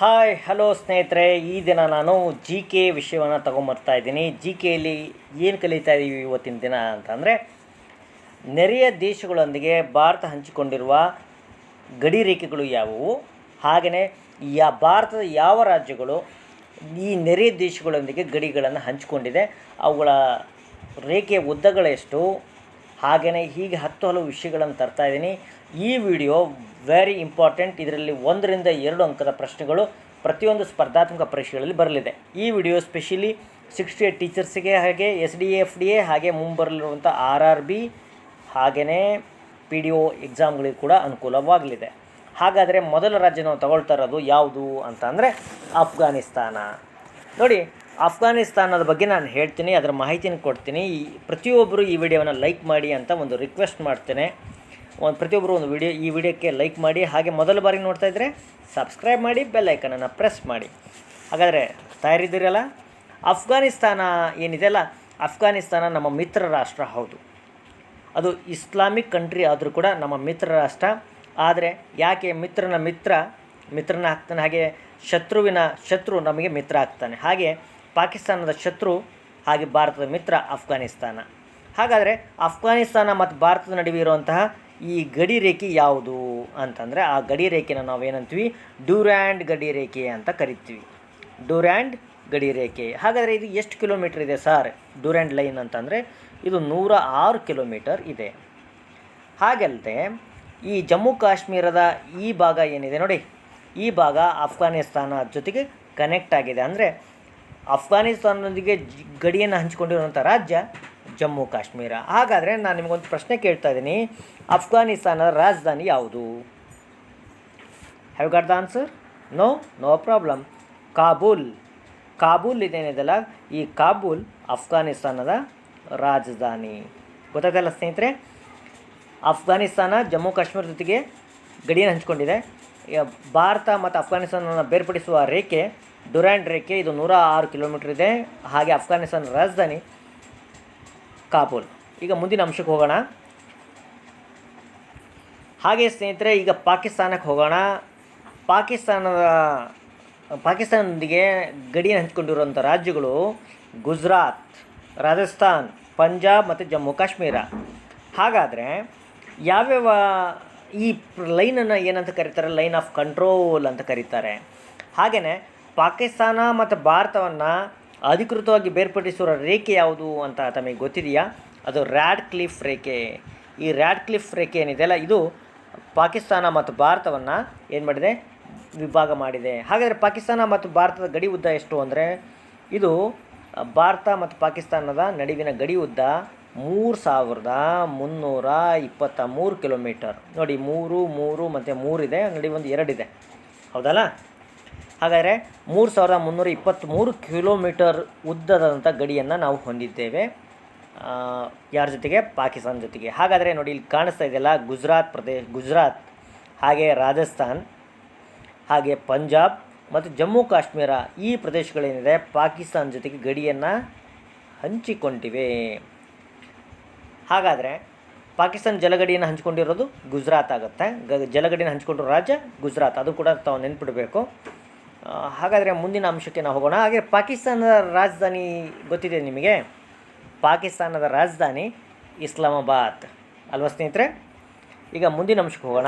Hi hello ಸ್ನೇಹಿತರೆ. ಈ ದಿನ ನಾನು ಜಿ ಕೆ ವಿಷಯವನ್ನು ತೊಗೊಂಬರ್ತಾ ಇದ್ದೀನಿ. ಜಿ ಕೆಯಲ್ಲಿ ಏನು ಕಲಿತಾ ಇದ್ದೀವಿ ಇವತ್ತಿನ ದಿನ ಅಂತಂದರೆ, ನೆರೆಯ ದೇಶಗಳೊಂದಿಗೆ ಭಾರತ ಹಂಚಿಕೊಂಡಿರುವ ಗಡಿ ರೇಖೆಗಳು ಯಾವುವು? ಹಾಗೆಯೇ ಯಾ, ಭಾರತದ ಯಾವ ರಾಜ್ಯಗಳು ಈ ನೆರೆಯ ದೇಶಗಳೊಂದಿಗೆ ಗಡಿಗಳನ್ನು ಹಂಚಿಕೊಂಡಿದೆ? ಅವುಗಳ ರೇಖೆಯ ಉದ್ದಗಳೆಷ್ಟು ಹಾಗೆಯೇ ಹೀಗೆ ಹತ್ತು ಹಲವು ವಿಷಯಗಳನ್ನು ತರ್ತಾ ಇದ್ದೀನಿ. ಈ ವಿಡಿಯೋ ವೆರಿ ಇಂಪಾರ್ಟೆಂಟ್ ಇದರಲ್ಲಿ ಒಂದರಿಂದ ಎರಡು ಅಂಕದ ಪ್ರಶ್ನೆಗಳು ಪ್ರತಿಯೊಂದು ಸ್ಪರ್ಧಾತ್ಮಕ ಪರೀಕ್ಷೆಗಳಲ್ಲಿ ಬರಲಿದೆ. ಈ ವಿಡಿಯೋ ಸ್ಪೆಷಲಿ ಸಿಕ್ಸ್ಟಿ ಏಟ್ ಟೀಚರ್ಸಿಗೆ ಹಾಗೆ S D F D A ಹಾಗೆ ಮುಂಬರಲಿರುವಂಥ ಆರ್ ಆರ್ ಬಿ ಹಾಗೆಯೇ ಪಿ ಡಿ ಒ ಎಕ್ಸಾಮ್ಗಳಿಗೆ ಕೂಡ ಅನುಕೂಲವಾಗಲಿದೆ. ಹಾಗಾದರೆ ಮೊದಲ ರಾಜ್ಯ ನಾವು ತಗೊಳ್ತಾ ಇರೋದು ಯಾವುದು ಅಂತ ಅಂದರೆ ಅಫ್ಘಾನಿಸ್ತಾನ ನೋಡಿ ಅಫ್ಘಾನಿಸ್ತಾನದ ಬಗ್ಗೆ ನಾನು ಹೇಳ್ತೀನಿ, ಅದರ ಮಾಹಿತಿನ ಕೊಡ್ತೀನಿ. ಈ ಪ್ರತಿಯೊಬ್ಬರು ಈ ವಿಡಿಯೋವನ್ನು ಲೈಕ್ ಮಾಡಿ ಅಂತ ಒಂದು ರಿಕ್ವೆಸ್ಟ್ ಮಾಡ್ತೇನೆ. ಒಂದು ಪ್ರತಿಯೊಬ್ಬರು ಒಂದು ವಿಡಿಯೋ ಈ ವಿಡಿಯೋಕ್ಕೆ ಲೈಕ್ ಮಾಡಿ, ಹಾಗೆ ಮೊದಲ ಬಾರಿ ನೋಡ್ತಾ ಇದ್ದರೆ ಸಬ್ಸ್ಕ್ರೈಬ್ ಮಾಡಿ ಬೆಲ್ ಐಕನನ್ನು ಪ್ರೆಸ್ ಮಾಡಿ. ಹಾಗಾದರೆ ತಯಾರಿದ್ದೀರಲ್ಲ? ಅಫ್ಘಾನಿಸ್ತಾನ ಏನಿದೆಯಲ್ಲ ಅಫ್ಘಾನಿಸ್ತಾನ ನಮ್ಮ ಮಿತ್ರ ರಾಷ್ಟ್ರ ಹೌದು. ಅದು ಇಸ್ಲಾಮಿಕ್ ಕಂಟ್ರಿ ಆದರೂ ಕೂಡ ನಮ್ಮ ಮಿತ್ರ ರಾಷ್ಟ್ರ. ಆದರೆ ಯಾಕೆ ಮಿತ್ರನ ಮಿತ್ರ? ಮಿತ್ರನ ಆಗ್ತಾನೆ ಹಾಗೆ ಶತ್ರುವಿನ ಶತ್ರು ನಮಗೆ ಮಿತ್ರ ಆಗ್ತಾನೆ. ಹಾಗೆ ಪಾಕಿಸ್ತಾನದ ಶತ್ರು, ಹಾಗೆ ಭಾರತದ ಮಿತ್ರ ಅಫ್ಘಾನಿಸ್ತಾನ. ಹಾಗಾದರೆ ಅಫ್ಘಾನಿಸ್ತಾನ ಮತ್ತು ಭಾರತದ ನಡುವೆ ಇರುವಂತಹ ಈ ಗಡಿ ರೇಖೆ ಯಾವುದು ಅಂತಂದರೆ ಆ ಗಡಿ ರೇಖೆನ ನಾವೇನಂತೀವಿ? ಡ್ಯೂರ್ಯಾಂಡ್ ಗಡಿ ರೇಖೆ ಅಂತ ಕರಿತೀವಿ. ಡ್ಯೂರ್ಯಾಂಡ್ ಗಡಿ ರೇಖೆ. ಹಾಗಾದರೆ ಇದು ಎಷ್ಟು ಕಿಲೋಮೀಟರ್ ಇದೆ ಸರ್? ಡ್ಯೂರ್ಯಾಂಡ್ ಲೈನ್ ಅಂತಂದರೆ ಇದು ನೂರ ಆರು ಕಿಲೋಮೀಟರ್ ಇದೆ. ಹಾಗಲ್ಲದೆ ಈ ಜಮ್ಮು ಕಾಶ್ಮೀರದ ಈ ಭಾಗ ಏನಿದೆ ನೋಡಿ? ಈ ಭಾಗ ಅಫ್ಘಾನಿಸ್ತಾನ ಜೊತೆಗೆ ಕನೆಕ್ಟ್ ಆಗಿದೆ. ಅಂದರೆ ಅಫ್ಘಾನಿಸ್ತಾನದೊಂದಿಗೆ ಗಡಿಯನ್ನು ಹಂಚಿಕೊಂಡಿರುವಂಥ ರಾಜ್ಯ ಜಮ್ಮು ಕಾಶ್ಮೀರ. ಹಾಗಾದರೆ ನಾನು ನಿಮಗೊಂದು ಪ್ರಶ್ನೆ ಕೇಳ್ತಾ ಇದ್ದೀನಿ. ಅಫ್ಘಾನಿಸ್ತಾನದ ರಾಜಧಾನಿ ಯಾವುದು? Have got the answer no no problem Kabul. Kabul ಇದೇನಿದೆಲ್ಲ? ಈ ಕಾಬೂಲ್ ಅಫ್ಘಾನಿಸ್ತಾನದ ರಾಜಧಾನಿ. ಗೊತ್ತಾಗಲ್ಲ ಸ್ನೇಹಿತರೆ? ಅಫ್ಘಾನಿಸ್ತಾನ ಜಮ್ಮು ಕಾಶ್ಮೀರ ಜೊತೆಗೆ ಗಡಿಯನ್ನು ಹಂಚಿಕೊಂಡಿದೆ. ಭಾರತ ಮತ್ತು ಅಫ್ಘಾನಿಸ್ತಾನವನ್ನು ಬೇರ್ಪಡಿಸುವ ರೇಖೆ ಡುರ್ಯಾಂಡ್ ರೇಖೆ. ಇದು ನೂರ ಆರು ಕಿಲೋಮೀಟರ್ ಇದೆ. ಹಾಗೆ ಅಫ್ಘಾನಿಸ್ತಾನ ರಾಜಧಾನಿ ಕಾಬೂಲ್. ಈಗ ಮುಂದಿನ ಅಂಶಕ್ಕೆ ಹೋಗೋಣ. ಹಾಗೆ ಸ್ನೇಹಿತರೆ, ಈಗ ಪಾಕಿಸ್ತಾನಕ್ಕೆ ಹೋಗೋಣ. ಪಾಕಿಸ್ತಾನದ, ಪಾಕಿಸ್ತಾನದೊಂದಿಗೆ ಗಡಿಯನ್ನು ಹಂಚಿಕೊಂಡಿರುವಂಥ ರಾಜ್ಯಗಳು ಗುಜರಾತ್, ರಾಜಸ್ಥಾನ್, ಪಂಜಾಬ್ ಮತ್ತು ಜಮ್ಮು ಕಾಶ್ಮೀರ. ಹಾಗಾದರೆ ಯಾವ್ಯಾವ ಈ ಲೈನನ್ನು ಏನಂತ ಕರೀತಾರೆ? ಲೈನ್ ಆಫ್ ಕಂಟ್ರೋಲ್ ಅಂತ ಕರೀತಾರೆ. ಹಾಗೆಯೇ ಪಾಕಿಸ್ತಾನ ಮತ್ತು ಭಾರತವನ್ನು ಅಧಿಕೃತವಾಗಿ ಬೇರ್ಪಡಿಸುವ ರೇಖೆ ಯಾವುದು ಅಂತ ತಮಗೆ ಗೊತ್ತಿದೆಯಾ? ಅದು ರ್ಯಾಡ್ ಕ್ಲಿಫ್ ರೇಖೆ. ಈ ರ್ಯಾಡ್ ಕ್ಲಿಫ್ ರೇಖೆ ಏನಿದೆಯಲ್ಲ ಇದು ಪಾಕಿಸ್ತಾನ ಮತ್ತು ಭಾರತವನ್ನು ಏನು ಮಾಡಿದೆ? ವಿಭಾಗ ಮಾಡಿದೆ. ಹಾಗಾದರೆ ಪಾಕಿಸ್ತಾನ ಮತ್ತು ಭಾರತದ ಗಡಿ ಉದ್ದ ಎಷ್ಟು ಅಂದರೆ, ಇದು ಭಾರತ ಮತ್ತು ಪಾಕಿಸ್ತಾನದ ನಡುವಿನ ಗಡಿ ಉದ್ದ ಮೂರು ಸಾವಿರದ ಮುನ್ನೂರ ಇಪ್ಪತ್ತ ಮೂರು ಕಿಲೋಮೀಟರ್. ನೋಡಿ, ಮೂರು ಮೂರು ಮತ್ತು ಮೂರಿದೆ ನಡುವೆ ಒಂದು ಎರಡಿದೆ ಹೌದಲ್ಲ? ಹಾಗಾದರೆ ಮೂರು ಸಾವಿರದ ಮುನ್ನೂರ ಇಪ್ಪತ್ತ್ಮೂರು ಕಿಲೋಮೀಟರ್ ಉದ್ದದಂಥ ಗಡಿಯನ್ನು ನಾವು ಹೊಂದಿದ್ದೇವೆ. ಯಾರ ಜೊತೆಗೆ? ಪಾಕಿಸ್ತಾನ ಜೊತೆಗೆ. ಹಾಗಾದರೆ ನೋಡಿ, ಇಲ್ಲಿ ಕಾಣಿಸ್ತಾ ಇದೆಯಲ್ಲ, ಗುಜರಾತ್ ಪ್ರದೇಶ ಗುಜರಾತ್, ಹಾಗೆ ರಾಜಸ್ಥಾನ್, ಹಾಗೆ ಪಂಜಾಬ್ ಮತ್ತು ಜಮ್ಮು ಕಾಶ್ಮೀರ ಈ ಪ್ರದೇಶಗಳೇನಿದೆ, ಪಾಕಿಸ್ತಾನ ಜೊತೆಗೆ ಗಡಿಯನ್ನು ಹಂಚಿಕೊಂಡಿವೆ. ಹಾಗಾದರೆ ಪಾಕಿಸ್ತಾನ ಜಲಗಡಿಯನ್ನು ಹಂಚಿಕೊಂಡಿರೋದು ಗುಜರಾತ್ ಆಗುತ್ತೆ. ಗ, ಜಲಗಡಿಯನ್ನು ಹಂಚಿಕೊಂಡಿರೋ ರಾಜ್ಯ, ಗುಜರಾತ್. ಅದು ಕೂಡ ತಾವು ನೆನ್ಪಿಡಬೇಕು. ಹಾಗಾದರೆ ಮುಂದಿನ ಅಂಶಕ್ಕೆ ನಾವು ಹೋಗೋಣ. ಹಾಗೆ ಪಾಕಿಸ್ತಾನದ ರಾಜಧಾನಿ ಗೊತ್ತಿದೆ ನಿಮಗೆ? ಪಾಕಿಸ್ತಾನದ ರಾಜಧಾನಿ ಇಸ್ಲಾಮಾಬಾದ್. ಅಲ್ವಾ ಸ್ನೇಹಿತರೆ? ಈಗ ಮುಂದಿನ ಅಂಶಕ್ಕೆ ಹೋಗೋಣ.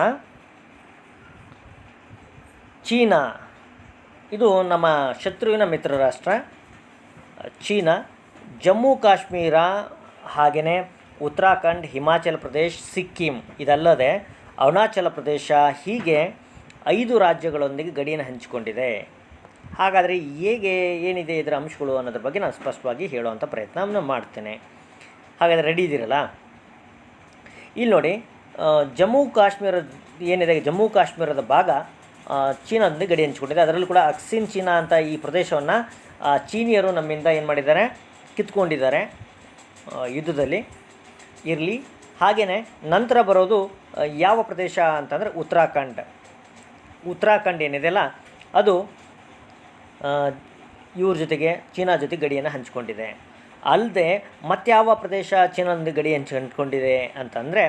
ಚೀನಾ. ಇದು ನಮ್ಮ ಶತ್ರುವಿನ ಮಿತ್ರ ರಾಷ್ಟ್ರ. ಚೀನಾ. ಜಮ್ಮು ಕಾಶ್ಮೀರ ಹಾಗೆಯೇ ಉತ್ತರಾಖಂಡ್, ಹಿಮಾಚಲ ಪ್ರದೇಶ್, ಸಿಕ್ಕಿಂ ಇದಲ್ಲದೆ ಅರುಣಾಚಲ ಪ್ರದೇಶ ಹೀಗೆ ಐದು ರಾಜ್ಯಗಳೊಂದಿಗೆ ಗಡಿಯನ್ನು ಹಂಚಿಕೊಂಡಿದೆ. ಹಾಗಾದರೆ ಹೇಗೆ ಏನಿದೆ ಇದರ ಅಂಶಗಳು ಅನ್ನೋದ್ರ ಬಗ್ಗೆ ನಾನು ಸ್ಪಷ್ಟವಾಗಿ ಹೇಳುವಂಥ ಪ್ರಯತ್ನವನ್ನು ಮಾಡ್ತೇನೆ. ಹಾಗಾದರೆ ರೆಡಿ ಇದ್ದೀರಲ್ಲ? ಇಲ್ಲಿ ನೋಡಿ ಜಮ್ಮು ಕಾಶ್ಮೀರ ಏನಿದೆ, ಜಮ್ಮು ಕಾಶ್ಮೀರದ ಭಾಗ ಚೀನಾದಲ್ಲಿ ಗಡಿ ಹಂಚಿಕೊಂಡಿದೆ. ಅದರಲ್ಲೂ ಕೂಡ ಅಕ್ಸಿನ್ ಚೀನಾ ಅಂತ ಈ ಪ್ರದೇಶವನ್ನು ಚೀನಿಯರು ನಮ್ಮಿಂದ ಏನು ಮಾಡಿದ್ದಾರೆ? ಕಿತ್ಕೊಂಡಿದ್ದಾರೆ ಯುದ್ಧದಲ್ಲಿ. ಇರಲಿ. ಹಾಗೆಯೇ ನಂತರ ಬರೋದು ಯಾವ ಪ್ರದೇಶ ಅಂತಂದರೆ ಉತ್ತರಾಖಂಡ್. ಉತ್ತರಾಖಂಡ್ ಏನಿದೆಯಲ್ಲ, ಅದು ಇವ್ರ ಜೊತೆಗೆ ಚೀನಾ ಜೊತೆ ಗಡಿಯನ್ನು ಹಂಚಿಕೊಂಡಿದೆ. ಅಲ್ಲದೆ ಮತ್ಯಾವ ಪ್ರದೇಶ ಚೀನಾದ ಗಡಿ ಹಂಚಿ, ಹಂಚ್ಕೊಂಡಿದೆ ಅಂತಂದರೆ,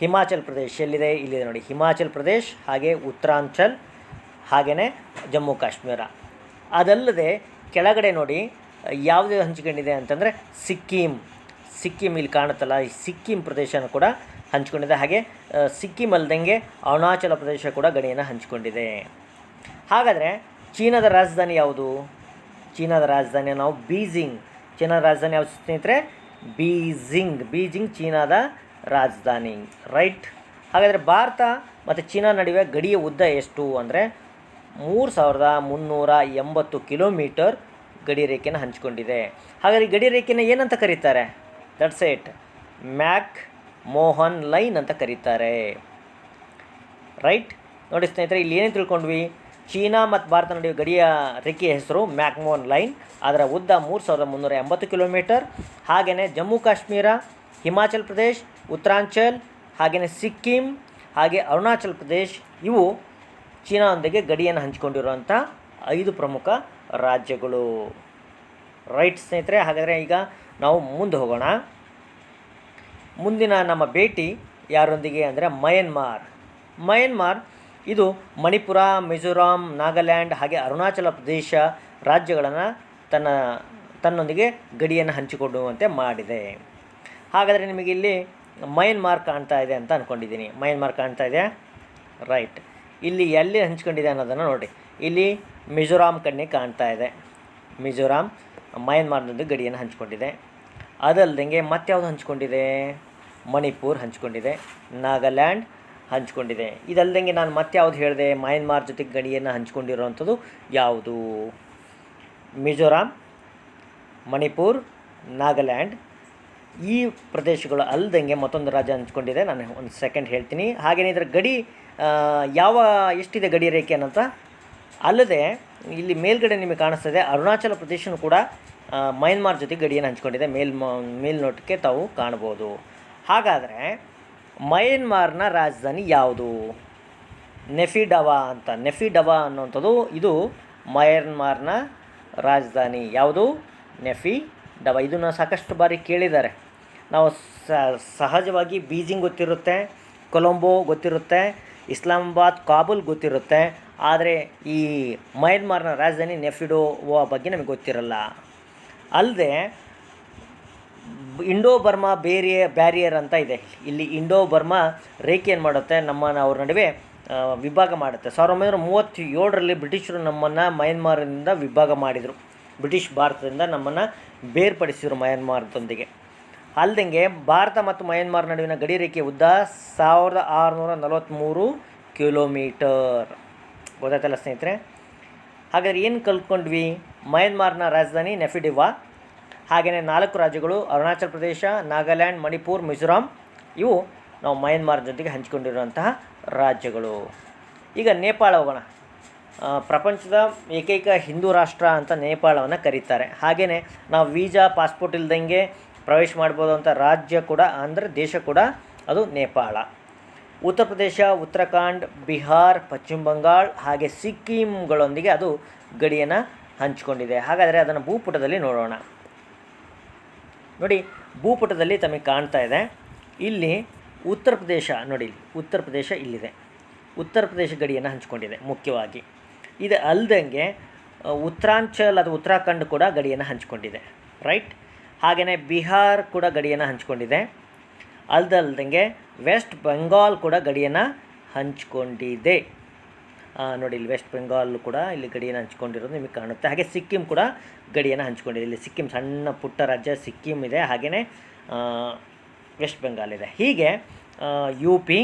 ಹಿಮಾಚಲ್ ಪ್ರದೇಶ ಎಲ್ಲಿದೆ? ಇಲ್ಲಿದೆ ನೋಡಿ. ಹಿಮಾಚಲ್ ಪ್ರದೇಶ್, ಹಾಗೆ ಉತ್ತರಾಂಚಲ್ ಹಾಗೆಯೇ ಜಮ್ಮು ಕಾಶ್ಮೀರ. ಅದಲ್ಲದೆ ಕೆಳಗಡೆ ನೋಡಿ, ಯಾವುದು ಹಂಚ್ಕೊಂಡಿದೆ ಅಂತಂದರೆ ಸಿಕ್ಕಿಂ. ಸಿಕ್ಕಿಂ ಇಲ್ಲಿ ಕಾಣುತ್ತಲ್ಲ. ಈ ಸಿಕ್ಕಿಂ ಪ್ರದೇಶನ ಕೂಡ ಹಂಚ್ಕೊಂಡಿದೆ. ಹಾಗೆ ಸಿಕ್ಕಿಂ ಅಲ್ದಂಗೆ ಅರುಣಾಚಲ ಪ್ರದೇಶ ಕೂಡ ಗಡಿಯನ್ನು ಹಂಚಿಕೊಂಡಿದೆ. ಹಾಗಾದರೆ, ಚೀನಾದ ರಾಜಧಾನಿ ಯಾವುದು? ಚೀನಾದ ರಾಜಧಾನಿ ನಾವು ಬೀಜಿಂಗ್. ಚೀನಾದ ರಾಜಧಾನಿ ಯಾವುದು ಸ್ನೇಹಿತರೆ? ಬೀಜಿಂಗ್. ಬೀಜಿಂಗ್ ಚೀನಾದ ರಾಜಧಾನಿ. ರೈಟ್? ಹಾಗಾದರೆ ಭಾರತ ಮತ್ತು ಚೀನಾ ನಡುವೆ ಗಡಿಯ ಉದ್ದ ಎಷ್ಟು ಅಂದರೆ, ಮೂರು ಸಾವಿರದ ಮುನ್ನೂರ ಎಂಬತ್ತು ಕಿಲೋಮೀಟರ್ ಗಡಿ ರೇಖೆಯನ್ನು ಹಂಚಿಕೊಂಡಿದೆ. ಹಾಗಾದರೆ ಗಡಿ ರೇಖೆನ ಏನಂತ ಕರೀತಾರೆ? That's it McMahon line ಅಂತ ಕರೀತಾರೆ. ರೈಟ್? ನೋಡಿ ಸ್ನೇಹಿತರೆ, ಇಲ್ಲಿ ಏನೇ ತಿಳ್ಕೊಂಡ್ವಿ? ಚೀನಾ ಮತ್ತು ಭಾರತ ನಡುವೆ ಗಡಿಯ ರೆಕ್ಕೆಯ ಹೆಸರು ಮ್ಯಾಕ್ಮೋನ್ ಲೈನ್. ಅದರ ಉದ್ದ ಮೂರು ಸಾವಿರದ ಮುನ್ನೂರ ಎಂಬತ್ತು ಕಿಲೋಮೀಟರ್. ಹಾಗೆಯೇ ಜಮ್ಮು ಕಾಶ್ಮೀರ, ಹಿಮಾಚಲ್ ಪ್ರದೇಶ್, ಉತ್ತರಾಂಚಲ್ ಹಾಗೆಯೇ ಸಿಕ್ಕಿಂ, ಹಾಗೆ ಅರುಣಾಚಲ್ ಪ್ರದೇಶ್, ಇವು ಚೀನಾದೊಂದಿಗೆ ಗಡಿಯನ್ನು ಹಂಚಿಕೊಂಡಿರುವಂಥ ಐದು ಪ್ರಮುಖ ರಾಜ್ಯಗಳು. ರೈಟ್ ಸ್ನೇಹಿತರೆ, ಹಾಗಾದರೆ ಈಗ ನಾವು ಮುಂದೆ ಹೋಗೋಣ. ಮುಂದಿನ ನಮ್ಮ ಭೇಟಿ ಯಾರೊಂದಿಗೆ ಅಂದರೆ ಮಯನ್ಮಾರ್. ಮಯನ್ಮಾರ್ ಇದು ಮಣಿಪುರ, ಮಿಜೋರಾಂ, ನಾಗಾಲ್ಯಾಂಡ್ ಹಾಗೆ ಅರುಣಾಚಲ ಪ್ರದೇಶ ರಾಜ್ಯಗಳನ್ನು ತನ್ನ ತನ್ನೊಂದಿಗೆ ಗಡಿಯನ್ನು ಹಂಚಿಕೊಳ್ಳುವಂತೆ ಮಾಡಿದೆ. ಹಾಗಾದರೆ ನಿಮಗೆ ಇಲ್ಲಿ ಮಯನ್ಮಾರ್ ಕಾಣ್ತಾ ಇದೆ ಅಂತ ಅಂದ್ಕೊಂಡಿದ್ದೀನಿ ಮಯನ್ಮಾರ್ ಕಾಣ್ತಾ ಇದೆ ರೈಟ್. ಇಲ್ಲಿ ಎಲ್ಲಿ ಹಂಚ್ಕೊಂಡಿದೆ ಅನ್ನೋದನ್ನು ನೋಡಿ. ಇಲ್ಲಿ ಮಿಜೋರಾಂ ಕಣ್ಣಿ ಕಾಣ್ತಾ ಇದೆ. ಮಿಜೋರಾಂ ಮಯನ್ಮಾರ್ನೊಂದು ಗಡಿಯನ್ನು ಹಂಚಿಕೊಂಡಿದೆ. ಮತ್ತೆ ಯಾವುದು ಹಂಚ್ಕೊಂಡಿದೆ? ಮಣಿಪುರ್ ಹಂಚ್ಕೊಂಡಿದೆ, ನಾಗಾಲ್ಯಾಂಡ್ ಹಂಚ್ಕೊಂಡಿದೆ. ಇದಲ್ದಂಗೆ ನಾನು ಮತ್ತೆ ಯಾವುದು ಹೇಳಿದೆ, ಮಯನ್ಮಾರ್ ಜೊತೆಗೆ ಗಡಿಯನ್ನು ಹಂಚಿಕೊಂಡಿರುವಂಥದ್ದು ಯಾವುದು? ಮಿಜೋರಾಂ, ಮಣಿಪುರ್, ನಾಗಾಲ್ಯಾಂಡ್. ಈ ಪ್ರದೇಶಗಳು ಅಲ್ಲದಂಗೆ ಮತ್ತೊಂದು ರಾಜ್ಯ ಹಂಚ್ಕೊಂಡಿದೆ, ನಾನು ಒಂದು ಸೆಕೆಂಡ್ ಹೇಳ್ತೀನಿ. ಹಾಗೇನೇ ಇದರ ಗಡಿ ಯಾವ, ಎಷ್ಟಿದೆ ಗಡಿ ರೇಖೆ ಅನ್ನಂತ? ಅಲ್ಲದೆ, ಇಲ್ಲಿ ಮೇಲ್ಗಡೆ ನಿಮಗೆ ಕಾಣಿಸ್ತದೆ, ಅರುಣಾಚಲ ಪ್ರದೇಶನೂ ಕೂಡ ಮಯನ್ಮಾರ್ ಜೊತೆ ಗಡಿಯನ್ನು ಹಂಚ್ಕೊಂಡಿದೆ. ಮೇಲ್ ಮೇಲ್ನೋಟಕ್ಕೆ ತಾವು ಕಾಣ್ಬೋದು. ಹಾಗಾದರೆ ಮಯನ್ಮಾರ್ನ ರಾಜಧಾನಿ ಯಾವುದು? ನೆಫಿಡವಾ ಅಂತ. ನೆಫಿಡವಾ ಅನ್ನುವಂಥದ್ದು ಇದು ಮಯನ್ಮಾರ್ನ ರಾಜಧಾನಿ. ಯಾವುದು? ನೆಫಿ ಡವಾ ಇದನ್ನು ಸಾಕಷ್ಟು ಬಾರಿ ಕೇಳಿದ್ದಾರೆ. ನಾವು ಸಹಜವಾಗಿ ಬೀಜಿಂಗ್ ಗೊತ್ತಿರುತ್ತೆ, ಕೊಲಂಬೋ ಗೊತ್ತಿರುತ್ತೆ, ಇಸ್ಲಾಮಾಬಾದ್, ಕಾಬುಲ್ ಗೊತ್ತಿರುತ್ತೆ. ಆದರೆ ಈ ಮಯನ್ಮಾರ್ನ ರಾಜಧಾನಿ ನೆಫಿಡೋವ ಬಗ್ಗೆ ನಮಗೆ ಗೊತ್ತಿರಲ್ಲ. ಅಲ್ಲದೆ ಇಂಡೋ ಬರ್ಮಾ ಬೇರಿಯ ಬ್ಯಾರಿಯರ್ ಅಂತ ಇದೆ. ಇಲ್ಲಿ ಇಂಡೋ ಬರ್ಮಾ ರೇಖೆ ಏನು ಮಾಡುತ್ತೆ? ನಮ್ಮನ್ನು ಅವ್ರ ನಡುವೆ ವಿಭಾಗ ಮಾಡುತ್ತೆ. ಸಾವಿರದ ಒಂಬೈನೂರ ಮೂವತ್ತೇಳರಲ್ಲಿ ಬ್ರಿಟಿಷರು ನಮ್ಮನ್ನು ಮಯನ್ಮಾರ್ನಿಂದ ವಿಭಾಗ ಮಾಡಿದರು. ಬ್ರಿಟಿಷ್ ಭಾರತದಿಂದ ನಮ್ಮನ್ನು ಬೇರ್ಪಡಿಸಿದರು ಮಯನ್ಮಾರ್ದೊಂದಿಗೆ. ಅಲ್ಲದಂಗೆ ಭಾರತ ಮತ್ತು ಮಯನ್ಮಾರ್ ನಡುವಿನ ಗಡಿ ರೇಖೆ ಉದ್ದ ಸಾವಿರದ ಆರುನೂರ ನಲವತ್ತ್ಮೂರು ಕಿಲೋಮೀಟರ್. ಗೊತ್ತಾಯ್ತಲ್ಲ ಸ್ನೇಹಿತರೆ? ಹಾಗಾದ್ರೆ ಏನು ಕಲ್ತ್ಕೊಂಡ್ವಿ? ಮಯನ್ಮಾರ್ನ ರಾಜಧಾನಿ ನೆಫಿಡಿವಾ. ಹಾಗೆಯೇ ನಾಲ್ಕು ರಾಜ್ಯಗಳು, ಅರುಣಾಚಲ ಪ್ರದೇಶ, ನಾಗಾಲ್ಯಾಂಡ್, ಮಣಿಪುರ್, ಮಿಜೋರಾಂ, ಇವು ನಾವು ಮಯನ್ಮಾರ್ ಜೊತೆಗೆ ಹಂಚಿಕೊಂಡಿರುವಂತಹ ರಾಜ್ಯಗಳು. ಈಗ ನೇಪಾಳ ಹೋಗೋಣ. ಪ್ರಪಂಚದ ಏಕೈಕ ಹಿಂದೂ ರಾಷ್ಟ್ರ ಅಂತ ನೇಪಾಳವನ್ನು ಕರೀತಾರೆ. ಹಾಗೆಯೇ ನಾವು ವೀಸಾ, ಪಾಸ್ಪೋರ್ಟ್ ಇಲ್ದಂಗೆ ಪ್ರವೇಶ ಮಾಡ್ಬೋದು ಅಂತ ರಾಜ್ಯ ಕೂಡ, ಅಂದರೆ ದೇಶ ಕೂಡ ಅದು ನೇಪಾಳ. ಉತ್ತರ ಪ್ರದೇಶ, ಉತ್ತರಾಖಂಡ್, ಬಿಹಾರ್, ಪಶ್ಚಿಮ ಬಂಗಾಳ, ಹಾಗೆ ಸಿಕ್ಕಿಂಗಳೊಂದಿಗೆ ಅದು ಗಡಿಯನ್ನು ಹಂಚಿಕೊಂಡಿದೆ. ಹಾಗಾದರೆ ಅದನ್ನು ಭೂಪುಟದಲ್ಲಿ ನೋಡೋಣ. ನೋಡಿ ಭೂಪಟದಲ್ಲಿ ತಮಗೆ ಕಾಣ್ತಾ ಇದೆ. ಇಲ್ಲಿ ಉತ್ತರ ಪ್ರದೇಶ ನೋಡಿ ಉತ್ತರ ಪ್ರದೇಶ ಇಲ್ಲಿದೆ. ಉತ್ತರ ಪ್ರದೇಶ ಗಡಿಯನ್ನು ಹಂಚಿಕೊಂಡಿದೆ ಮುಖ್ಯವಾಗಿ. ಇದು ಅಲ್ದಂಗೆ ಆ, ಉತ್ತರಾಂಚಲ್ ಅಥವಾ ಉತ್ತರಾಖಂಡ್ ಕೂಡ ಗಡಿಯನ್ನು ಹಂಚಿಕೊಂಡಿದೆ. ರೈಟ್? ಹಾಗೆಯೇ ಬಿಹಾರ್ ಕೂಡ ಗಡಿಯನ್ನು ಹಂಚಿಕೊಂಡಿದೆ. ಅಲ್ದಲ್ದಂಗೆ ವೆಸ್ಟ್ ಬೆಂಗಾಲ್ ಕೂಡ ಗಡಿಯನ್ನು ಹಂಚಿಕೊಂಡಿದೆ. ನೋಡಿ ಇಲ್ಲಿ ವೆಸ್ಟ್ ಬೆಂಗಾಲ್ ಕೂಡ ಇಲ್ಲಿ ಗಡಿಯನ್ನು ಹಂಚಿಕೊಂಡಿರೋದು ನಿಮಗೆ ಕಾಣುತ್ತೆ. ಹಾಗೆ ಸಿಕ್ಕಿಂ ಕೂಡ ಗಡಿಯನ್ನು ಹಂಚ್ಕೊಂಡಿದೆ. ಇಲ್ಲಿ ಸಿಕ್ಕಿಂ ಸಣ್ಣ ಪುಟ್ಟ ರಾಜ್ಯ ಸಿಕ್ಕಿಂ ಇದೆ. ಹಾಗೆಯೇ ವೆಸ್ಟ್ ಬೆಂಗಾಲ್ ಇದೆ. ಹೀಗೆ U P,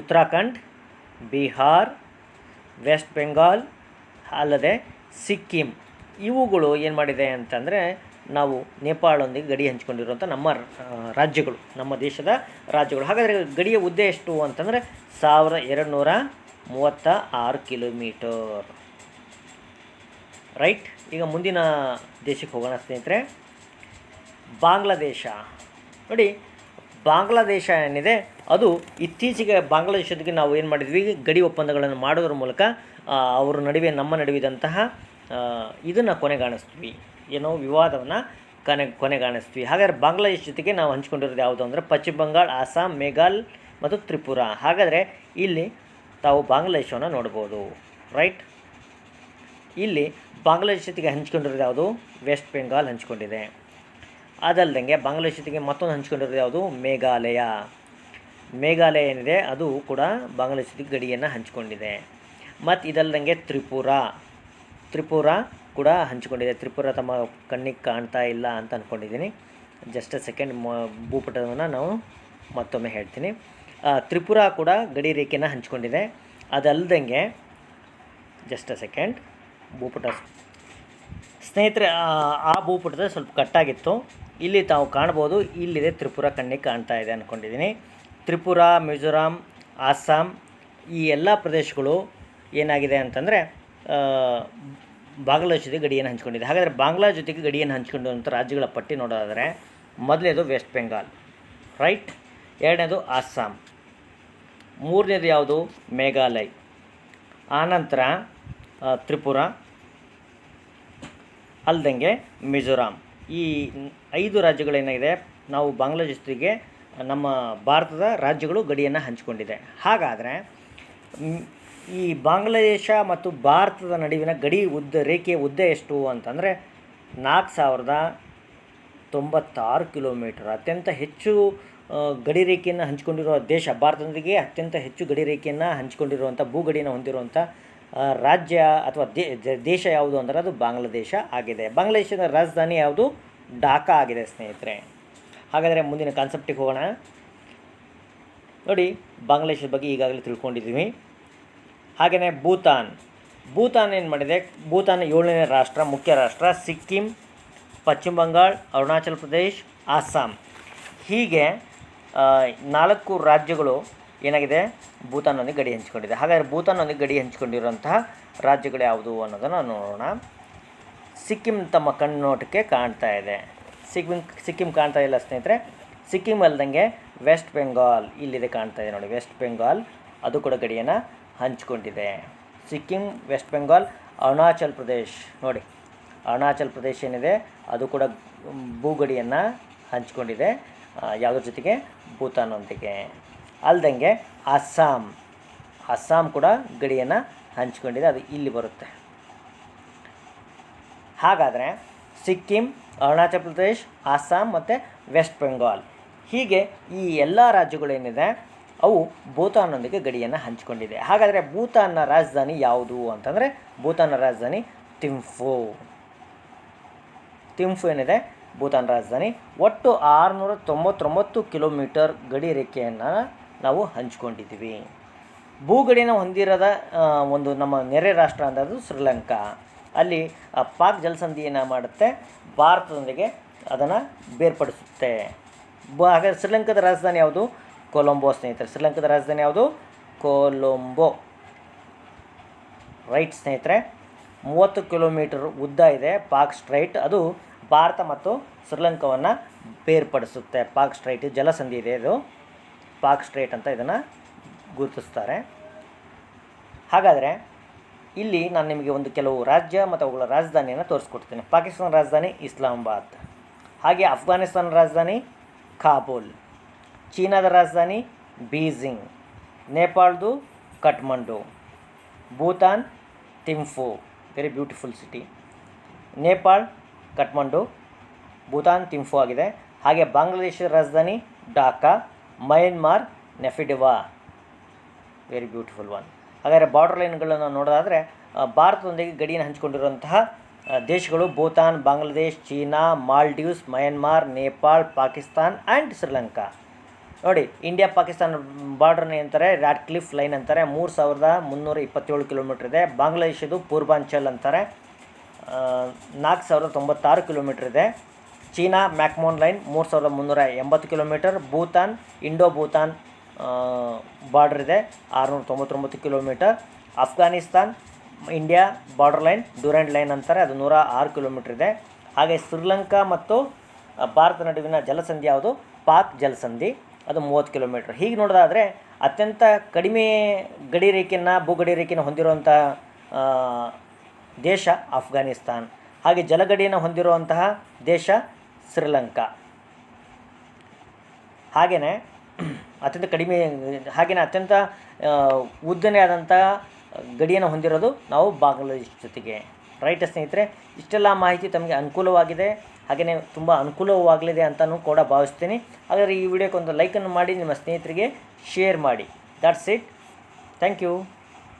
Uttarakhand, Bihar, West Bengal, ಅಲ್ಲದೆ ಸಿಕ್ಕಿಂ, ಇವುಗಳು ಏನು ಮಾಡಿದೆ ಅಂತಂದರೆ, ನಾವು ನೇಪಾಳೊಂದಿಗೆ ಗಡಿ ಹಂಚಿಕೊಂಡಿರುವಂಥ ನಮ್ಮ ರಾಜ್ಯಗಳು, ನಮ್ಮ ದೇಶದ ರಾಜ್ಯಗಳು. ಹಾಗಾದರೆ ಗಡಿಯ ಉದ್ದ ಎಷ್ಟು ಅಂತಂದರೆ ಸಾವಿರ ಎರಡು ನೂರ ಮೂವತ್ತ ಆರು ಕಿಲೋಮೀಟರ್. ರೈಟ್ ಈಗ ಮುಂದಿನ ದೇಶಕ್ಕೆ ಹೋಗೋಣ ಸ್ನೇಹಿತರೆ. ಬಾಂಗ್ಲಾದೇಶ. ನೋಡಿ, ಬಾಂಗ್ಲಾದೇಶ ಏನಿದೆ, ಅದು ಇತ್ತೀಚೆಗೆ ಬಾಂಗ್ಲಾದೇಶದಕ್ಕೆ ನಾವು ಏನು ಮಾಡಿದ್ವಿ, ಗಡಿ ಒಪ್ಪಂದಗಳನ್ನು ಮಾಡೋದ್ರ ಮೂಲಕ ಅವರ ನಡುವೆ ನಮ್ಮ ನಡುವಿದಂತಹ ಇದನ್ನು ಕೊನೆಗಾಣಿಸ್ತೀವಿ. ಏನೋ ವಿವಾದವನ್ನು ಕೊನೆ, ಕೊನೆಗಾಣಿಸ್ತೀವಿ. ಹಾಗಾದರೆ ಬಾಂಗ್ಲಾದೇಶ ಜೊತೆಗೆ ನಾವು ಹಂಚ್ಕೊಂಡಿರೋದು ಯಾವುದು ಅಂದರೆ, ಪಶ್ಚಿಮ ಬಂಗಾಳ, ಅಸ್ಸಾಂ, ಮೇಘಾಲ್ ಮತ್ತು ತ್ರಿಪುರ. ಹಾಗಾದರೆ ಇಲ್ಲಿ ತಾವು ಬಾಂಗ್ಲಾದೇಶವನ್ನು ನೋಡ್ಬೋದು. ರೈಟ್ ಇಲ್ಲಿ ಬಾಂಗ್ಲಾದೇಶ ಜೊತೆಗೆ ಹಂಚ್ಕೊಂಡಿರೋದು ಯಾವುದು? ವೆಸ್ಟ್ ಬೆಂಗಾಲ್ ಹಂಚ್ಕೊಂಡಿದೆ. ಅದಲ್ಲದಂಗೆ ಬಾಂಗ್ಲಾದೇಶ ಜೊತೆಗೆ ಮತ್ತೊಂದು ಹಂಚ್ಕೊಂಡಿರೋದು ಯಾವುದು? ಮೇಘಾಲಯ. ಮೇಘಾಲಯ ಏನಿದೆ? ಅದು ಕೂಡ ಬಾಂಗ್ಲಾದೇಶ ಜೊತೆಗೆ ಗಡಿಯನ್ನು ಹಂಚಿಕೊಂಡಿದೆ. ಮತ್ತು ಇದಲ್ಲದಂಗೆ ತ್ರಿಪುರ. ತ್ರಿಪುರ ಕೂಡ ಹಂಚಿಕೊಂಡಿದೆ. ತ್ರಿಪುರ ತಮ್ಮ ಕಣ್ಣಿಗೆ ಕಾಣ್ತಾ ಇಲ್ಲ ಅಂತ ಅಂದ್ಕೊಂಡಿದ್ದೀನಿ ಜಸ್ಟ್ ಸೆಕೆಂಡ್ ಮ ಭೂಪಟವನ್ನು ನಾವು ಮತ್ತೊಮ್ಮೆ ಹೇಳ್ತೀನಿ. ತ್ರಿಪುರ ಕೂಡ ಗಡಿ ರೇಖೆಯನ್ನು ಹಂಚಿಕೊಂಡಿದೆ. ಅದಲ್ಲದಂಗೆ ಜಸ್ಟ್ ಸೆಕೆಂಡ್ ಭೂಪಟ ಸ್ನೇಹಿತರೆ, ಆ- ಭೂಪುಟದ ಸ್ವಲ್ಪ ಕಟ್ಟಾಗಿತ್ತು. ಇಲ್ಲಿ ತಾವು ಕಾಣ್ಬೋದು, ಇಲ್ಲಿದೆ ತ್ರಿಪುರ ಕಣ್ಣಿಗೆ ಕಾಣ್ತಾ ಇದೆ ಅಂದ್ಕೊಂಡಿದ್ದೀನಿ ತ್ರಿಪುರ, ಮಿಜೋರಾಂ ಆಸ್ಸಾಂ ಈ ಎಲ್ಲ ಪ್ರದೇಶಗಳು ಏನಾಗಿದೆ ಅಂತಂದರೆ ಬಾಂಗ್ಲಾ ಜೊತೆ ಗಡಿಯನ್ನು ಹಂಚ್ಕೊಂಡಿದೆ. ಹಾಗಾದರೆ ಬಾಂಗ್ಲಾ ಜೊತೆಗೆ ಗಡಿಯನ್ನು ಹಂಚ್ಕೊಂಡಿರುವಂಥ ರಾಜ್ಯಗಳ ಪಟ್ಟಿ ನೋಡೋದಾದರೆ, ಮೊದಲನೇದು ವೆಸ್ಟ್ ಬೆಂಗಾಲ್, ರೈಟ್? ಎರಡನೇದು ಆಸ್ಸಾಂ ಮೂರನೇದು ಯಾವುದು? ಮೇಘಾಲಯ. ಆನಂತರ ತ್ರಿಪುರ, ಅಲ್ದಂಗೆ ಮಿಜೋರಾಂ. ಈ ಐದು ರಾಜ್ಯಗಳೇನಾಗಿದೆ ನಾವು ಬಾಂಗ್ಲಾದೇಶಿಗೆ ನಮ್ಮ ಭಾರತದ ರಾಜ್ಯಗಳು ಗಡಿಯನ್ನು ಹಂಚಿಕೊಂಡಿದೆ. ಹಾಗಾದರೆ ಈ ಬಾಂಗ್ಲಾದೇಶ ಮತ್ತು ಭಾರತದ ನಡುವಿನ ಗಡಿ ಉದ್ದ, ರೇಖೆಯ ಉದ್ದ ಎಷ್ಟು ಅಂತಂದರೆ, ನಾಲ್ಕು ಸಾವಿರದ ತೊಂಬತ್ತಾರು ಕಿಲೋಮೀಟರ್. ಅತ್ಯಂತ ಹೆಚ್ಚು ಗಡಿ ರೇಖೆಯನ್ನು ಹಂಚಿಕೊಂಡಿರುವ ದೇಶ ಭಾರತದೊಂದಿಗೆ ಅತ್ಯಂತ ಹೆಚ್ಚು ಗಡಿ ರೇಖೆಯನ್ನು ಹಂಚಿಕೊಂಡಿರುವಂಥ ಭೂಗಡಿಯನ್ನು ಹೊಂದಿರುವಂಥ ರಾಜ್ಯ ಅಥವಾ ದೇಶ ಯಾವುದು ಅಂದರೆ ಅದು ಬಾಂಗ್ಲಾದೇಶ ಆಗಿದೆ. ಬಾಂಗ್ಲಾದೇಶದ ರಾಜಧಾನಿ ಯಾವುದು? ಢಾಕಾ ಆಗಿದೆ ಸ್ನೇಹಿತರೆ. ಹಾಗಾದರೆ ಮುಂದಿನ ಕಾನ್ಸೆಪ್ಟಿಗೆ ಹೋಗೋಣ. ನೋಡಿ, ಬಾಂಗ್ಲಾದೇಶದ ಬಗ್ಗೆ ಈಗಾಗಲೇ ತಿಳ್ಕೊಂಡಿದ್ದೀವಿ. ಹಾಗೆಯೇ ಭೂತಾನ್. ಭೂತಾನ್ ಏನು ಮಾಡಿದೆ? ಭೂತಾನ್ ಏಳನೇ ರಾಷ್ಟ್ರ, ಮುಖ್ಯ ರಾಷ್ಟ್ರ, ಸಿಕ್ಕಿಂ, ಪಶ್ಚಿಮ ಬಂಗಾಳ, ಅರುಣಾಚಲ ಪ್ರದೇಶ್, ಅಸ್ಸಾಂ. ಹೀಗೆ ನಾಲ್ಕು ರಾಜ್ಯಗಳು ಏನಾಗಿದೆ? ಭೂತಾನ್ನೊಂದಿಗೆ ಗಡಿ ಹಂಚಿಕೊಂಡಿದೆ. ಹಾಗಾದರೆ ಭೂತಾನ್ನೊಂದಿಗೆ ಗಡಿ ಹಂಚಿಕೊಂಡಿರುವಂತಹ ರಾಜ್ಯಗಳು ಯಾವುದು ಅನ್ನೋದನ್ನು ನೋಡೋಣ. ಸಿಕ್ಕಿಂ ತಮ್ಮ ಕಣ್ಣೋಟಕ್ಕೆ ಕಾಣ್ತಾ ಇದೆ. ಸಿಕ್ಕಿಂ ಸಿಕ್ಕಿಂ ಕಾಣ್ತಾ ಇಲ್ಲ ಸ್ನೇಹಿತರೆ. ಸಿಕ್ಕಿಂ ಅಲ್ದಂಗೆ ವೆಸ್ಟ್ ಬೆಂಗಾಲ್ ಇಲ್ಲಿದೆ ಕಾಣ್ತಾ ಇದೆ ನೋಡಿ. ವೆಸ್ಟ್ ಬೆಂಗಾಲ್ ಅದು ಕೂಡ ಗಡಿಯನ್ನು ಹಂಚಿಕೊಂಡಿದೆ. ಸಿಕ್ಕಿಂ, ವೆಸ್ಟ್ ಬೆಂಗಾಲ್, ಅರುಣಾಚಲ್ ಪ್ರದೇಶ್ ನೋಡಿ. ಅರುಣಾಚಲ್ ಪ್ರದೇಶ ಏನಿದೆ? ಅದು ಕೂಡ ಭೂಗಡಿಯನ್ನು ಹಂಚಿಕೊಂಡಿದೆ. ಯಾವುದ್ರ ಜೊತೆಗೆ? ಭೂತಾನೊಂದಿಗೆ ಅಲ್ದಂಗೆ ಅಸ್ಸಾಂ. ಅಸ್ಸಾಂ ಕೂಡ ಗಡಿಯನ್ನು ಹಂಚಿಕೊಂಡಿದೆ, ಅದು ಇಲ್ಲಿ ಬರುತ್ತೆ. ಹಾಗಾದರೆ ಸಿಕ್ಕಿಂ, ಅರುಣಾಚಲ ಪ್ರದೇಶ್, ಅಸ್ಸಾಂ ಮತ್ತು ವೆಸ್ಟ್ ಬೆಂಗಾಲ್. ಹೀಗೆ ಈ ಎಲ್ಲ ರಾಜ್ಯಗಳೇನಿದೆ ಅವು ಭೂತಾನ್ನೊಂದಿಗೆ ಗಡಿಯನ್ನು ಹಂಚಿಕೊಂಡಿದೆ. ಹಾಗಾದರೆ ಭೂತಾನ್ನ ರಾಜಧಾನಿ ಯಾವುದು ಅಂತಂದರೆ ಭೂತಾನ್ನ ರಾಜಧಾನಿ ತಿಂಫು. ತಿಂಫು ಏನಿದೆ, ಭೂತಾನ್ ರಾಜಧಾನಿ. ಒಟ್ಟು ಆರುನೂರ ತೊಂಬತ್ತೊಂಬತ್ತು ಕಿಲೋಮೀಟರ್ ಗಡಿ ರೇಖೆಯನ್ನು ನಾವು ಹಂಚಿಕೊಂಡಿದ್ದೀವಿ. ಭೂಗಡಿನ ಹೊಂದಿರದ ಒಂದು ನಮ್ಮ ನೆರೆ ರಾಷ್ಟ್ರ ಅಂದದು ಶ್ರೀಲಂಕಾ. ಅಲ್ಲಿ ಪಾಕ್ ಜಲಸಂಧಿ ಏನು ಮಾಡುತ್ತೆ, ಭಾರತದೊಂದಿಗೆ ಅದನ್ನು ಬೇರ್ಪಡಿಸುತ್ತೆ. ಬ ಹಾಗಾದ್ರೆ ಶ್ರೀಲಂಕಾದ ರಾಜಧಾನಿ ಯಾವುದು? ಕೊಲಂಬೋ, ಸ್ನೇಹಿತರೆ. ಶ್ರೀಲಂಕಾದ ರಾಜಧಾನಿ ಯಾವುದು? ಕೊಲಂಬೋ. ರೈಟ್, ಸ್ನೇಹಿತರೆ. ಮೂವತ್ತು ಕಿಲೋಮೀಟರ್ ಉದ್ದ ಇದೆ, ಪಾಕ್ ಸ್ಟ್ರೈಟ್. ಅದು ಭಾರತ ಮತ್ತು ಶ್ರೀಲಂಕಾವನ್ನು ಬೇರ್ಪಡಿಸುತ್ತೆ, ಪಾಕ್ ಸ್ಟ್ರೈಟ್ ಜಲಸಂಧಿ ಇದೆ ಇದು. ಪಾಕ್ ಸ್ಟ್ರೇಟ್ ಅಂತ ಇದನ್ನು ಗುರುತಿಸ್ತಾರೆ. ಹಾಗಾದರೆ ಇಲ್ಲಿ ನಾನು ನಿಮಗೆ ಒಂದು ಕೆಲವು ರಾಜ್ಯ ಮತ್ತು ಅವುಗಳ ರಾಜಧಾನಿಯನ್ನು ತೋರಿಸ್ಕೊಡ್ತೀನಿ. ಪಾಕಿಸ್ತಾನ ರಾಜಧಾನಿ ಇಸ್ಲಾಮಾಬಾದ್. ಹಾಗೆ ಅಫ್ಘಾನಿಸ್ತಾನ ರಾಜಧಾನಿ ಕಾಬೂಲ್. ಚೀನಾದ ರಾಜಧಾನಿ Beijing. ನೇಪಾಳದು Kathmandu. Bhutan Thimphu very beautiful city Nepal, Kathmandu, Bhutan Thimphu ಆಗಿದೆ. ಹಾಗೆ ಬಾಂಗ್ಲಾದೇಶದ ರಾಜಧಾನಿ Dhaka. Myanmar Naypyidaw very beautiful one ಹಾಗಾದರೆ ಬಾರ್ಡರ್ ಲೈನ್ಗಳನ್ನು ನೋಡೋದಾದರೆ ಭಾರತದೊಂದಿಗೆ ಗಡಿಯನ್ನು ಹಂಚಿಕೊಂಡಿರುವಂತಹ ದೇಶಗಳು Bhutan, Bangladesh, China, Maldives Myanmar Nepal Pakistan and Sri Lanka ನೋಡಿ ಇಂಡಿಯಾ ಪಾಕಿಸ್ತಾನ ಬಾರ್ಡ್ರನ್ನ ಅಂತಾರೆ ರ್ಯಾಡ್ ಕ್ಲಿಫ್ ಲೈನ್ ಅಂತಾರೆ, ಮೂರು ಸಾವಿರದ ಮುನ್ನೂರ ಇಪ್ಪತ್ತೇಳು ಕಿಲೋಮೀಟ್ರ್ ಇದೆ. ಬಾಂಗ್ಲಾದೇಶದು ಪೂರ್ವಾಂಚಲ್ ಅಂತಾರೆ ನಾಲ್ಕು ಸಾವಿರದ ತೊಂಬತ್ತಾರು ಕಿಲೋಮೀಟ್ರ್ ಇದೆ. ಚೀನಾ ಮ್ಯಾಕ್ಮೋನ್ ಲೈನ್ ಮೂರು ಸಾವಿರದ ಮುನ್ನೂರ ಎಂಬತ್ತು kilometre, Bhutan, Indo Bhutan border ಇದೆ, ಆರುನೂರ ತೊಂಬತ್ತೊಂಬತ್ತು kilometre. Afghanistan India border line Durand line ಅಂತಾರೆ, ಅದು ನೂರ ಆರು ಕಿಲೋಮೀಟ್ರ್ ಇದೆ. ಹಾಗೆ ಶ್ರೀಲಂಕಾ ಮತ್ತು ಭಾರತ ನಡುವಿನ ಜಲಸಂಧಿ ಯಾವುದು? ಪಾಕ್ ಜಲಸಂಧಿ, ಅದು ಮೂವತ್ತು ಕಿಲೋಮೀಟ್ರ್. ಹೀಗೆ ನೋಡೋದಾದರೆ ಅತ್ಯಂತ ಕಡಿಮೆ ಗಡಿ ರೇಖೆಯನ್ನು ಭೂಗಡಿ ರೇಖೆಯನ್ನು ಹೊಂದಿರುವಂಥ ದೇಶ ಅಫ್ಘಾನಿಸ್ತಾನ್ ಹಾಗೆ ಜಲಗಡಿಯನ್ನು ಹೊಂದಿರುವಂತಹ ದೇಶ ಶ್ರೀಲಂಕಾ. ಹಾಗೆಯೇ ಅತ್ಯಂತ ಕಡಿಮೆ ಹಾಗೆಯೇ ಅತ್ಯಂತ ಉದ್ದನೇ ಆದಂಥ ಗಡಿಯನ್ನು ಹೊಂದಿರೋದು ನಾವು ಬಾಂಗ್ಲಾದೇಶ ಜೊತೆಗೆ. ರೈಟ್ ಸ್ನೇಹಿತರೆ, ಇಷ್ಟೆಲ್ಲ ಮಾಹಿತಿ ತಮಗೆ ಅನುಕೂಲವಾಗಿದೆ. ಹಾಗೆಯೇ ತುಂಬ ಅನುಕೂಲವಾಗಲಿದೆ ಅಂತಲೂ ಕೂಡ ಭಾವಿಸ್ತೀನಿ. ಹಾಗಾದರೆ ಈ ವಿಡಿಯೋಕ್ಕೆ ಒಂದು ಲೈಕನ್ನು ಮಾಡಿ, ನಿಮ್ಮ ಸ್ನೇಹಿತರಿಗೆ ಶೇರ್ ಮಾಡಿ. That's it thank you